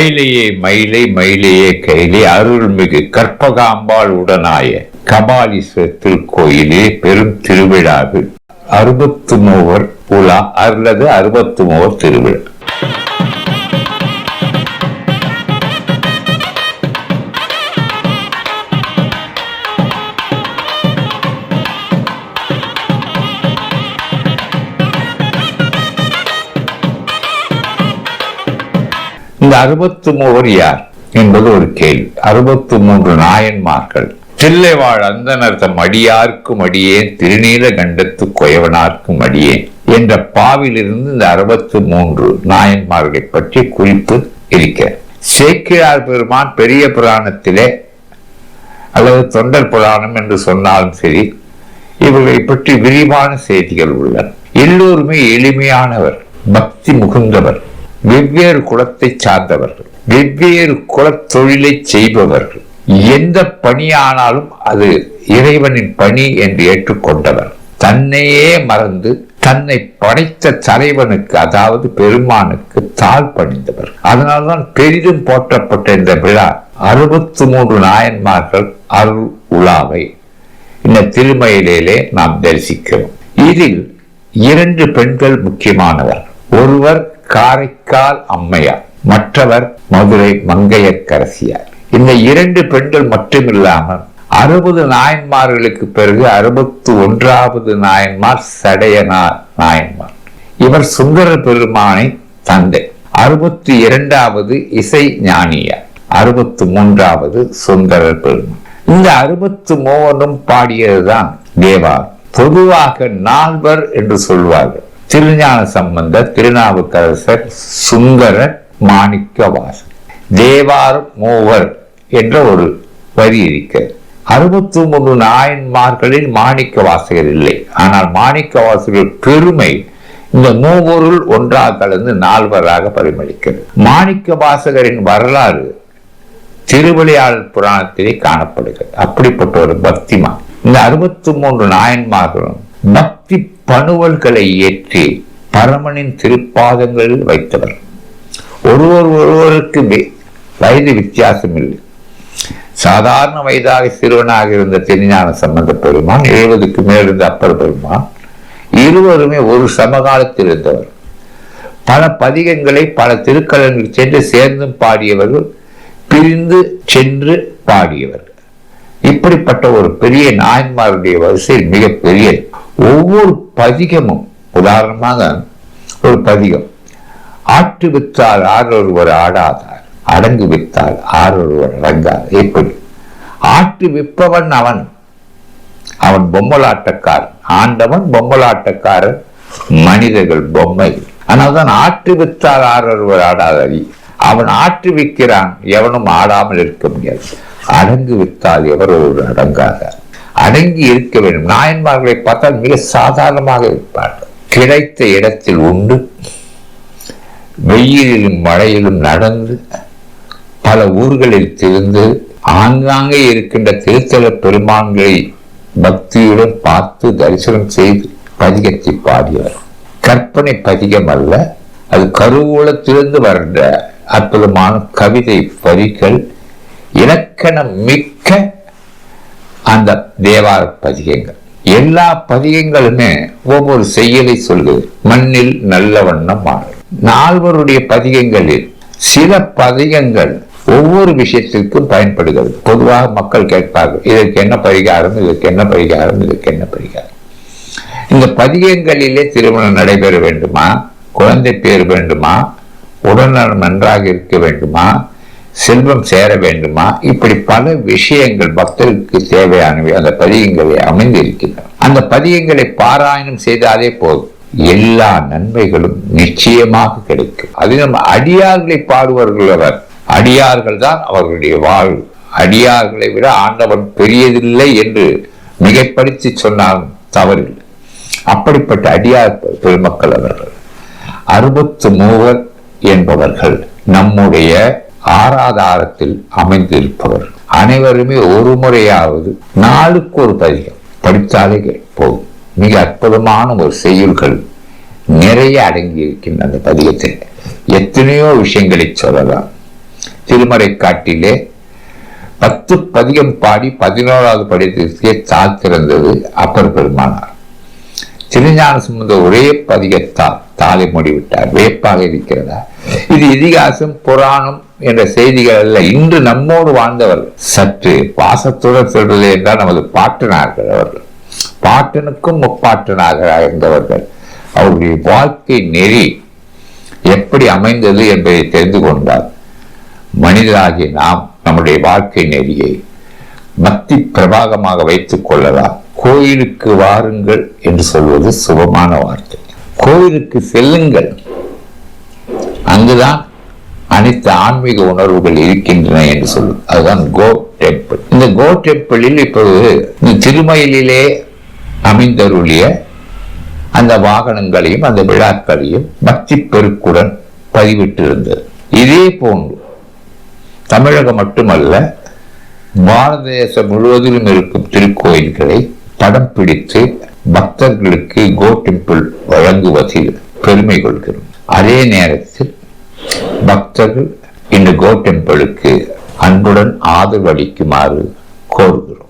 மயிலையே மயிலை மயிலையே கையிலே அருள்மிகு கற்பகாம்பாள் உடனாய கபாலீஸ்வரத்தில் கோயிலே பெரும் திருவிழாவில் அறுபத்து மூவர் உலா அல்லது அறுபத்து மூவர் திருவிழா. இந்த அறுபத்து மூவர் யார் என்பது ஒரு கேள்வி. அறுபத்து மூன்று நாயன்மார்கள் தில்லைவாழ் அந்தனர் தம் அடியார்க்கும் அடியேன் திருநீல கண்டத்து குயவனார்க்கும் அடியேன் என்ற பாவிலிருந்து இந்த அறுபத்து மூன்று நாயன்மார்களை பற்றி குறிப்பு இருக்க. சேக்கிழார் பெருமான் பெரிய புராணத்திலே அல்லது தொண்டர் புராணம் என்று சொன்னாலும் சரி இவர்களை பற்றி விரிவான செய்திகள் உள்ளன. எல்லோருமே எளிமையானவர் பக்தி முகுந்தவர். வெவ்வேறு குலத்தை சார்ந்தவர்கள் வெவ்வேறு குலத்தொழிலை செய்பவர்கள் எந்த பணியானாலும் அது இறைவனின் பணி என்று ஏற்றுக்கொண்டவர். தன்னையே மறந்து தன்னை படைத்த தலைவனுக்கு அதாவது பெருமானுக்கு தாழ் பணிந்தவர். அதனால்தான் பெரிதும் போற்றப்பட்ட இந்த விழா அறுபத்து மூன்று நாயன்மார்கள் அருள் உலாவை இந்த திருமயிலே நாம் தரிசிக்கிறோம். இதில் இரண்டு பெண்கள் முக்கியமானவர். ஒருவர் காரைக்கால் அம்மையார் மற்றவர் மதுரை மங்கையர்க்கரசியார் இந்த இரண்டு பெண்கள் மட்டுமில்லாமல் அறுபது நாயன்மார்களுக்கு பிறகு அறுபத்து ஒன்றாவது நாயன்மார் சடையனார் நாயன்மார். இவர் சுந்தர பெருமானை தந்தை. அறுபத்தி இரண்டாவது இசை ஞானியார். அறுபத்து மூன்றாவது சுந்தரர் பெருமான். இந்த அறுபத்து மூவனும் பாடியதுதான் தேவா. பொதுவாக நால்வர் என்று சொல்வார்கள். திருஞான சம்பந்த திருநாவுக்கரசர் சுந்தரர் மாணிக்கவாசன் தேவார் மூவர் என்ற ஒரு வரி இருக்கிறது. அறுபத்தி மூன்று நாயன்மார்களில் மாணிக்க வாசகர் இல்லை. ஆனால் மாணிக்க வாசகர் பெருமை இந்த மூவருள் ஒன்றாக கலந்து நால்வராக பரிமளிக்கிறது. மாணிக்க வாசகரின் வரலாறு திருவிளையாடல் புராணத்திலே காணப்படுகிறது. அப்படிப்பட்ட ஒரு பக்திமா இந்த அறுபத்தி மூன்று நாயன்மார்களும் பக்தி பணுவல்களை ஏற்றி பரமனின் திருப்பாதங்களில் வைத்தவர். ஒருவர் ஒருவருக்கு வயது வித்தியாசம் இல்லை சாதாரண வயதாக சிறுவனாக இருந்த திருஞான சம்பந்த பெருமான் எழுபதுக்கு மேல் இருந்த அப்பர் பெருமான் இருவருமே ஒரு சமகாலத்தில் இருந்தவர். பல பதிகங்களை பல திருக்கலன்கள் சென்று சேர்ந்தும் பாடியவர்கள் பிரிந்து சென்று பாடியவர். இப்படிப்பட்ட ஒரு பெரிய நாயன்மாருடைய வரிசையில் மிக பெரியது ஒவ்வொரு பதிகமும் உதாரணமாக ஒரு பதிகம் ஆட்டு வித்தால் ஆறொருவர் ஆடாதார் அடங்கு வித்தால் ஆறொருவர் அடங்கார் எப்படி ஆட்டு விற்பவன் அவன் அவன் பொம்மலாட்டக்காரன் ஆண்டவன் பொம்மலாட்டக்காரன் மனிதர்கள் பொம்மை ஆனால்தான் ஆற்று வித்தால் ஆறொருவர் ஆடாதடி. அவன் ஆற்று விற்கிறான் எவனும் ஆடாமல் இருக்க முடியாது. அடங்கு வித்தால் எவர் ஒரு அடங்காக. அடங்கி இருக்க வேண்டும். நாயன்மார்களை பார்த்தால் மிக சாதாரணமாக இருப்பார்கள். கிடைத்த இடத்தில் உண்டு. வெயிலிலும் மழையிலும் நடந்து பல ஊர்களில் திருந்து ஆங்காங்கே இருக்கின்ற திருத்தல பெருமான்களை பக்தியுடன் பார்த்து தரிசனம் செய்து பதிகத்தை பாடியவர். கற்பனை பதிகம் அல்ல. அது கருவூலத்திலிருந்து வர்ற அற்புதமான கவிதை பதிகள் இலக்கணம் மிக்க அந்த தேவார பதிகங்கள். எல்லா பதிகங்களுமே ஒவ்வொரு செய்யலை சொல்லுது. மண்ணில் நல்ல வண்ணம் மாறும். நால்வருடைய பதிகங்களில் சில பதிகங்கள் ஒவ்வொரு விஷயத்திற்கும் பயன்படுகிறது. பொதுவாக மக்கள் கேட்பார்கள் இதற்கு என்ன பரிகாரம்? இதற்கு என்ன பரிகாரம்? இதற்கு என்ன பரிகாரம்? இந்த பதிகங்களிலே திருமணம் நடைபெற வேண்டுமா? குழந்தை பேர் வேண்டுமா? உடல்நலம் நன்றாக இருக்க வேண்டுமா? செல்வம் சேர வேண்டுமா? இப்படி பல விஷயங்கள் பக்தருக்கு தேவையானவை. அந்த பதியங்களை அமைந்திருக்கின்றன. அந்த பதியங்களை பாராயணம் செய்தாலே போதும். எல்லா நன்மைகளும் நிச்சயமாக கிடைக்கும். அது நம்ம அடியார்களை பாடுவார்கள் அவர். அடியார்கள் தான் அவர்களுடைய வாழ்வு. அடியார்களை விட ஆண்டவன் பெரியதில்லை என்று மிகைப்படுத்தி சொன்னாலும் தவறில்லை. அப்படிப்பட்ட அடியார் பெருமக்கள் அவர்கள். அறுபத்து மூவர் என்பவர்கள் நம்முடைய ஆராதாரத்தில் அமைந்திருப்பவர். அனைவருமே ஒரு முறையாவது நாளுக்கு ஒரு பதிகம். படித்தாலே போதும். மிக அற்புதமான ஒரு செய்யுள்கள் நிறைய அடங்கி இருக்கின்ற அந்த பதிகத்தில். எத்தனையோ விஷயங்களை சொல்லலாம். திருமறை காட்டிலே பத்து பதிகம் பாடி பதினோராவது படித்திற்கே தாழ்த்திருந்தது அப்பர் பெருமானார். திருஞான சுமந்த ஒரே பதிகத்தால் தாலை மூடிவிட்டார். வேப்பாக இருக்கிறதா இது இதிகாசம் புராணம் என்ற செய்திகள் அல்ல. இன்று நம்மோடு வாழ்ந்தவர்கள் சற்று பாசத்துடன் சொல்வது என்றால் நமது பாட்டனார்கள் அவர்கள். பாட்டனுக்கும் முப்பாட்டனாக இருந்தவர்கள். அவருடைய வாழ்க்கை நெறி எப்படி அமைந்தது என்பதை தெரிந்து கொண்டார். மனிதராகிய நாம் நம்முடைய வாழ்க்கை நெறியை பக்தி பிரபாகமாக வைத்துக் கொள்ளலாம். கோயிலுக்கு வாருங்கள் என்று சொல்வது சுபமான வார்த்தை. கோயிலுக்கு செல்லுங்கள். அங்குதான் அனைத்து ஆன்மீக உணர்வுகள் இருக்கின்றன என்று சொல்லும் அதுதான் கோ டெம்பிள். இந்த கோ டெம்பிளில் இப்பொழுது இந்த திருமயிலே அமைந்தருளிய அந்த வாகனங்களையும் அந்த விழாக்களையும் பக்தி பெருக்குடன் பதிவிட்டு இருந்தது இதே போன்று தமிழகம் மட்டுமல்ல பாரத தேசம் முழுவதிலும் இருக்கும் திருக்கோயில்களை படம் பிடித்து பக்தர்களுக்கு கோ டெம்பிள் வழங்குவதில் பெருமை கொள்கிறோம். அதே நேரத்தில் பக்தர்கள் இந்த கோ டெம்பிளுக்கு அன்புடன் ஆதரவு அளிக்குமாறு கோருகிறோம்.